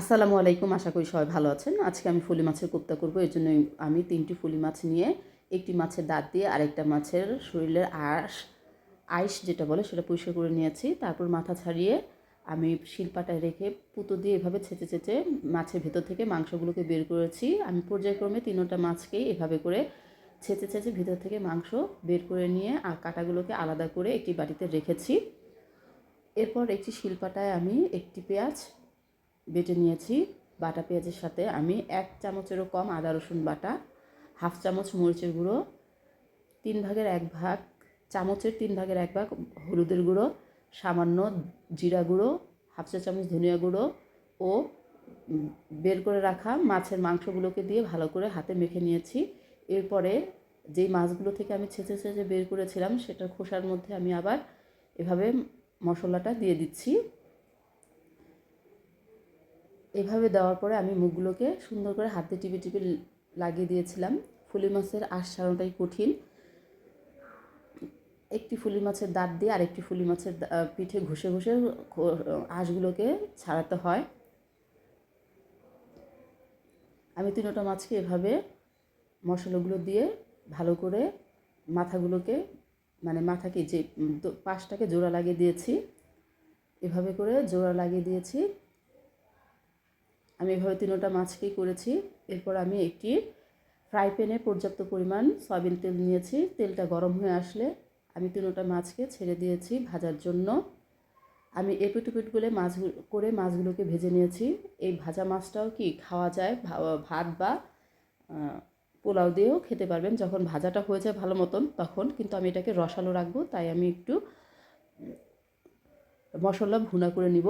আসসালামু আলাইকুম, আশা করি সবাই ভালো আছেন। আজকে আমি ফুলি মাছের কোপ্তা করব এর জন্য আমি তিনটি ফুলি মাছ নিয়ে একটি মাছের দাঁত দিয়ে আরেকটা মাছের শরীরের আঁশ, আইস যেটা বলে সেটা পরিষ্কার করে নিয়েছি। তারপর মাথা ছাড়িয়ে আমি শিল্পাটায় রেখে পুতো দিয়ে এভাবে ছেঁচে ছেঁচে মাছের ভেতর থেকে মাংসগুলোকে বের করেছি। আমি পর্যায়ক্রমে তিনোটা মাছকেই এভাবে করে ছেঁচে ছেঁচে ভিতর থেকে মাংস বের করে নিয়ে আর কাটাগুলোকে আলাদা করে একটি বাটিতে রেখেছি। এরপর একটি শিলপাটায় আমি একটি পেঁয়াজ বেটে নিয়েছি। বাটা পেঁয়াজের সাথে আমি এক চামচেরও কম আদা, রসুন বাটা, হাফ চামচ মরিচের গুঁড়ো, তিন ভাগের এক ভাগ, চামচের তিন ভাগের এক ভাগ হলুদের গুঁড়ো, সামান্য জিরা গুঁড়ো, হাফ চা চামচ ধনিয়া গুঁড়ো ও বের করে রাখা মাছের মাংসগুলোকে দিয়ে ভালো করে হাতে মেখে নিয়েছি। এরপরে যেই মাছগুলো থেকে আমি ছেঁচে ছেঁচে বের করেছিলাম, সেটার খোসার মধ্যে আমি আবার এভাবে মশলাটা দিয়ে দিচ্ছি। এভাবে দেওয়ার পরে আমি মুখগুলোকে সুন্দর করে হাতে টিপে টিপে লাগিয়ে দিয়েছিলাম। ফুলি মাছের আঁশ ছাড়ানোটাই কঠিন। একটি ফুলি মাছের দাঁত দিয়ে আরেকটি ফুলি মাছের পিঠে ঘষে ঘষে আঁশগুলোকে ছাড়াতে হয়। আমি তিনোটা মাছকে এভাবে মশলাগুলো দিয়ে ভালো করে মাথাগুলোকে মানে মাথাকে যে পাশটাকে জোড়া লাগিয়ে দিয়েছি। এভাবে করে জোড়া লাগিয়ে দিয়েছি। আমি এভাবে তিনোটা মাছকেই করেছি। এরপর আমি একটি ফ্রাই প্যানে পর্যাপ্ত পরিমাণ সয়াবিন তেল নিয়েছি। তেলটা গরম হয়ে আসলে আমি তিনোটা মাছকে ছেড়ে দিয়েছি ভাজার জন্য। আমি এপিট উপিট করে মাছগুলো করে মাছগুলোকে ভেজে নিয়েছি। এই ভাজা মাছটাও কি খাওয়া যায়? ভাত বা পোলাও দিয়েও খেতে পারবেন। যখন ভাজাটা হয়ে যায় ভালো মতন, তখন কিন্তু আমি এটাকে রসালো রাখব। তাই আমি একটু মশলা ভুনা করে নিব।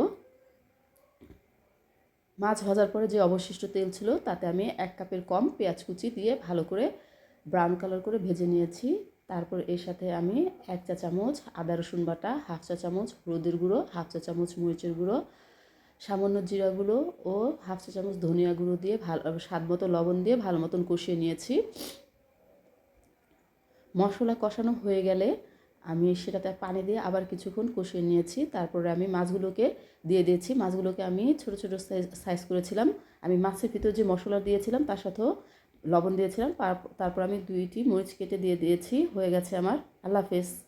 মাছ ভাজার পরে যে অবশিষ্ট তেল ছিল, তাতে আমি এক কাপের কম পেঁয়াজ কুচি দিয়ে ভালো করে ব্রাউন কালার করে ভেজে নিয়েছি। তারপর এর সাথে আমি এক চা চামচ আদা রসুন বাটা, হাফ চা চামচ হলুদের গুঁড়ো, হাফ চা চামচ মরিচের গুঁড়ো, সামান্য জিরা গুঁড়ো ও হাফ চা চামচ ধনিয়া গুঁড়ো দিয়ে ভালো স্বাদ মতো লবণ দিয়ে ভালো মতন কষিয়ে নিয়েছি। মশলা কষানো হয়ে গেলে আমি সেটাতে পানি দিয়ে আবার কিছুক্ষণ কষিয়ে নিয়েছি। তারপরে আমি মাছগুলোকে দিয়ে দিয়েছি। মাছগুলোকে আমি ছোটো ছোটো সাইজ করেছিলাম। আমি মাছের ভিতরে যে মশলা দিয়েছিলাম, তার সাথেও লবণ দিয়েছিলাম। তার- তারপর আমি দুইটি মরিচ কেটে দিয়ে দিয়েছি। হয়ে গেছে আমার। আল্লাহ হাফেজ।